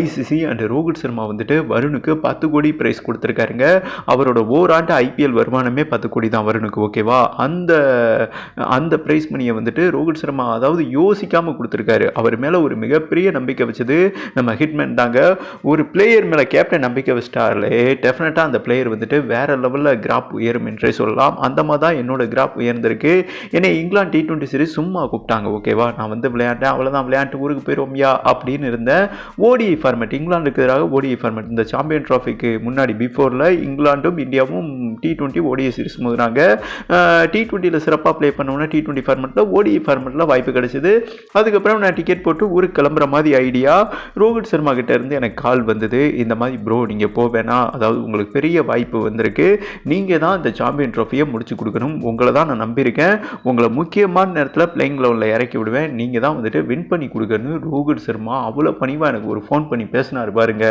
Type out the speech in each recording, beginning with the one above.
ICC and Rohit Sharma வந்துட்டு வருணுக்கு பத்து கோடி ப்ரைஸ் கொடுத்துருக்காருங்க. அவரோட ஓராண்டு ஐபிஎல் வருமானமே பத்து கோடி தான் வருணுக்கு ஓகேவா அந்த அந்த ப்ரைஸ் மணியை வந்துட்டு ரோஹித் சர்மா அதாவது யோசிக்காமல் கொடுத்துருக்காரு. அவர் மேலே ஒரு மிகப்பெரிய நம்பிக்கை வச்சது நம்ம ஹிட்மேன் தாங்க. ஒரு பிளேயர் மேலே கேப்டன் நம்பிக்கை வச்சிட்டாலே டெஃபினட்டாக அந்த பிளேயர் வந்துட்டு வேற லெவலில் கிராப் உயரும் என்றே சொல்லலாம். அந்த மாதிரி தான் என்னோட கிராப் உயர்ந்திருக்கு. என்னை இங்கிலாந்து டி டுவெண்ட்டி சீரிஸ் சும்மா கூப்பிட்டாங்க ஓகேவா நான் வந்து விளையாண்டேன் அவ்வளோதான் விளையாண்டு ஊருக்கு போயிடுவோம்யா அப்படின்னு இருந்தேன் ஓடி ஃபார்மேட் இங்கிலாந்துக்கு எதிராக ஓடிஐ ஃபார்மேட் இந்த சாம்பியன் ட்ராஃபிக்கு முன்னாடி பிஃபோரில் இங்கிலாண்டும் இந்தியாவும் டி டுவெண்ட்டி ஓடிஐ சீரிஸ் மோதினாங்க. டி டுவெண்ட்டியில் சிறப்பாக ப்ளே பண்ணோன்னா டி டுவெண்ட்டி ஃபார்மெட்டில் ஓடிஐ ஃபார்மெட்டில் வாய்ப்பு கிடைச்சிது. அதுக்கப்புறம் நான் டிக்கெட் போட்டு ஊருக்கு கிளம்புற மாதிரி ஐடியா ரோஹித் சர்மா கிட்டேருந்து எனக்கு கால் வந்தது. இந்த மாதிரி ப்ரோ நீங்கள் போவேனா அதாவது உங்களுக்கு பெரிய வாய்ப்பு வந்திருக்கு. நீங்கள் தான் இந்த சாம்பியன் ட்ராஃபியை முடிச்சு கொடுக்கணும். உங்களை தான் நான் நம்பியிருக்கேன். உங்களை முக்கியமான நேரத்தில் பிளேயிங் லெவலில் இறக்கி விடுவேன். நீங்கள் தான் வந்துட்டு வின் பண்ணி கொடுக்கணும் ரோஹித் சர்மா அவ்வளோ பணிவாக எனக்கு ஒரு ஃபோன் பண்ணி பேசினார் பாருங்க.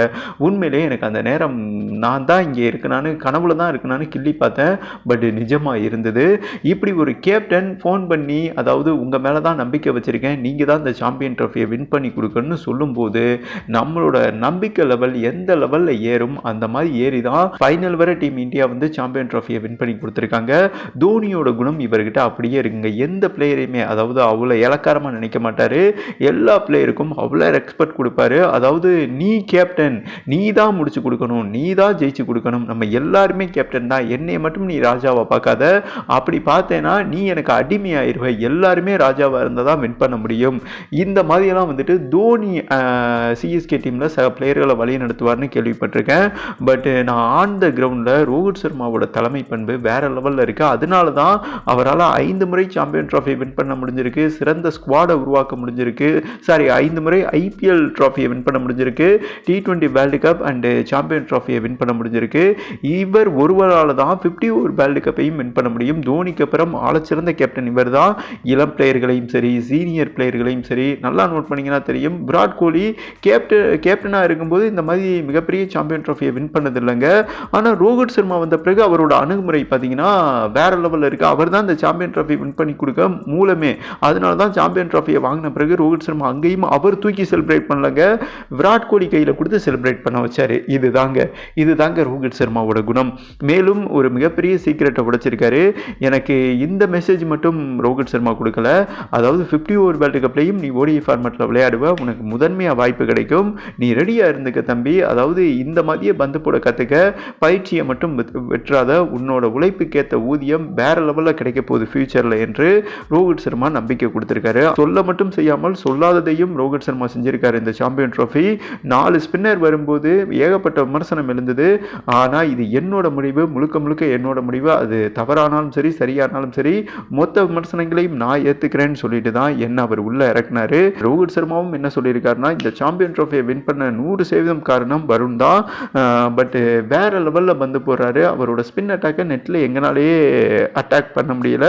உண்மையிலே எனக்கு அந்த நேரம் நான் தான் இங்கே இருக்கனான்னு கனவுல தான் இருக்கனான்னு கிள்ளி பார்த்தேன். பட் நிஜமாக இருந்தது. இப்படி ஒரு கேப்டன் ஃபோன் பண்ணி அதாவது உங்கள் மேலே தான் நம்பிக்கை வச்சுருக்கேன். நீங்கள் தான் இந்த சாம்பியன் ட்ராஃபியை வின் பண்ணி கொடுக்கணும்னு சொல்லும்போது நம்மளோட நம்பிக்கை லெவல் எந்த லெவலில் ஏறும் அந்த மாதிரி ஏறி தான் ஃபைனல் வர டீம் இந்தியா வந்து சாம்பியன் ட்ராஃபியை வின் பண்ணி கொடுத்துருக்காங்க. தோனியோட குணம் இவர்கிட்ட அப்படியே இருக்குங்க. எந்த பிளேயரையுமே அதாவது அவ்வளோ இலக்காரமாக நினைக்க மாட்டார். எல்லா பிளேயருக்கும் அவ்வளோ ரெஸ்பெக்ட் கொடுப்பாரு. அதாவது நீ கேப்டன் நீ தான் முடிச்சு கொடுக்கணும் நீ தான் ஜெயிச்சு கொடுக்கணும். நம்ம எல்லாருமே கேப்டன் தான். என்னை மட்டும் நீ ராஜாவை பார்க்காத. அப்படி பார்த்தேன்னா நீ எனக்கு அடிமையாயிருவ. எல்லாருமே ராஜாவாக இருந்தால் தான் வின் பண்ண முடியும். இந்த மாதிரியெல்லாம் வந்துட்டு தோனி சிஎஸ்கே டீமில் சில பிளேயர்களை வழி நடத்துவார்னு கேள்விப்பட்டிருக்கேன். பட் நான் ஆன் த கிரவுண்டில் ரோஹித் சர்மாவோட தலைமை பண்பு வேற லெவலில் இருக்குது அதனால தான் அவரால் ஐந்து முறை சாம்பியன் ட்ராஃபி வின் பண்ண முடிஞ்சிருக்கு. சிறந்த ஸ்குவாடை உருவாக்க முடிஞ்சிருக்கு. சாரி ஐந்து முறை ஐபிஎல் ட்ராஃபியை வின் பண்ண முடிஞ்சிருக்கு. முடிஞ்சிருக்கு. T twenty world cup and champion ட்ராஃபியை win பண்ண முடிஞ்சிருக்கு. இவர் ஒருவரால் தான் ஃபிஃப்டி ஓவர் வேர்ல்டு கப்பையும் வின் பண்ண முடியும். தோனிக்கு அப்புறம் ஆளச்சிறந்த கேப்டன் இவர் தான். இளம் பிளேயர்களையும் சரி சீனியர் பிளேயர்களையும் சரி நல்லா நோட் பண்ணிங்கன்னா தெரியும். விராட் கோலி கேப்டன் கேப்டனாக இருக்கும்போது இந்த மாதிரி மிகப்பெரிய சாம்பியன் ட்ராஃபியை வின் பண்ணது இல்லைங்க ஆனால் ரோஹித் சர்மா வந்த பிறகு அவரோட அணுகுமுறை பார்த்தீங்கன்னா வேறு லெவலில் இருக்குது அவர் தான் இந்த சாம்பியன் ட்ராஃபி வின் பண்ணி கொடுக்க மூலமே. அதனால தான் சாம்பியன் ட்ராஃபியை வாங்கின பிறகு ரோஹித் சர்மா அங்கேயும் அவர் தூக்கி செலிப்ரேட் பண்ணலங்க. விராட் விராட் கோலி கையில் கொடுத்து செலிப்ரேட் பண்ண வச்சாரு. இது தாங்க இது தாங்க ரோஹித் சர்மாவோட குணம். மேலும் ஒரு மிகப்பெரிய சீக்கிரட்டை உடைச்சிருக்காரு. எனக்கு இந்த மெசேஜ் மட்டும் ரோஹித் சர்மா கொடுக்கல. அதாவது ஃபிஃப்டி ஓவர் வேர்ல்டு கப்லையும் நீ ஓடிஐ ஃபார்மேட்டில் விளையாடுவ. உனக்கு முதன்மையாக வாய்ப்பு கிடைக்கும். நீ ரெடியாக இருந்துக்க தம்பி. அதாவது இந்த மாதிரியே பந்து போட கற்றுக்க பயிற்சியை மட்டும் வெத்- வெற்றாத. உன்னோட உழைப்புக்கேற்ற ஊதியம் வேற லெவலில் கிடைக்க போகுது ஃபியூச்சரில் என்று ரோஹித் சர்மா நம்பிக்கை கொடுத்துருக்காரு. சொல்ல மட்டும் செய்யாமல் சொல்லாததையும் ரோஹித் சர்மா செஞ்சிருக்காரு இந்த சாம்பியன் ட்ரோஃபி நாலு ஸ்பின்னர் வரும்போது ஏகப்பட்ட விமர்சனம் எழுந்தது. ஆனால் இது என்னோட முடிவு முழுக்க முழுக்க என்னோட முடிவு. அது தவறானாலும் சரி சரியானாலும் சரி மொத்த விமர்சனங்களையும் நான் ஏற்றுக்கிறேன்னு சொல்லிட்டு தான் என்ன அவர் உள்ள இறக்குனாரு. ரோஹித் சர்மாவும் என்ன சொல்லியிருக்காருன்னா இந்த சாம்பியன் ட்ரோஃபியை வின் பண்ண நூறு சதவீதம் காரணம் வருண் தான். பட் வேற லெவலில் வந்து போடுறாரு. அவரோட ஸ்பின் அட்டாக்கை நெட்டில் எங்கனாலேயே அட்டாக் பண்ண முடியல.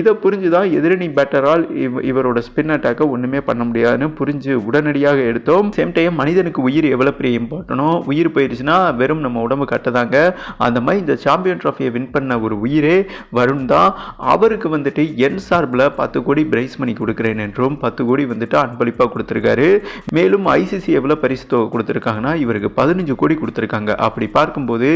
இதை புரிஞ்சு தான் எதிரணி பேட்டரால் இவ இவரோட ஸ்பின் அட்டாக்கை ஒன்றுமே பண்ண முடியாதுன்னு புரிஞ்சு உடனடியாக எடுத்தோம். சேம் டைம் மனிதனுக்கு உயிர் எவ்வளோ பெரிய இம்பார்ட்டனோ உயிர் போயிடுச்சுன்னா வெறும் நம்ம உடம்பு கட்டதாங்க. அந்த மாதிரி இந்த சாம்பியன் ட்ராஃபியை வின் பண்ண ஒரு உயிரே வருண் தான். அவருக்கு வந்துட்டு என் சார்பில் பத்து கோடி பிரைஸ் மணி கொடுக்குறேன் என்றும் பத்து கோடி வந்துட்டு அன்பளிப்பாக கொடுத்துருக்காரு. மேலும் ஐசிசி எவ்வளோ பரிசு தொகை கொடுத்துருக்காங்கன்னா இவருக்கு பதினஞ்சு கோடி கொடுத்துருக்காங்க. அப்படி பார்க்கும்போது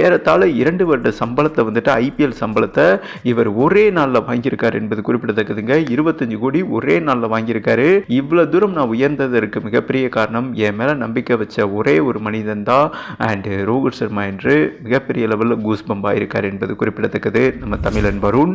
ஏறத்தாழ இரண்டு வருட சம்பளத்தை வந்துட்டு ஐபிஎல் சம்பளத்தை இவர் ஒரே நாளில் வாங்கியிருக்காரு என்பது குறிப்பிடத்தக்கதுங்க. இருபத்தஞ்சு கோடி ஒரே நாளில் வாங்கியிருக்காரு. இவ்வளோ தூரம் நான் உயர்ந்ததற்கு மிகப்பெரிய காரணம் என் மேலே நம்பிக்கை வச்ச ஒரே ஒரு மனிதன் தான் அண்டு ரோஹித் சர்மா என்று மிகப்பெரிய லெவலில் கூஸ் பம்பாயிருக்கார் என்பது குறிப்பிடத்தக்கது. நம்ம தமிழன் வருண்.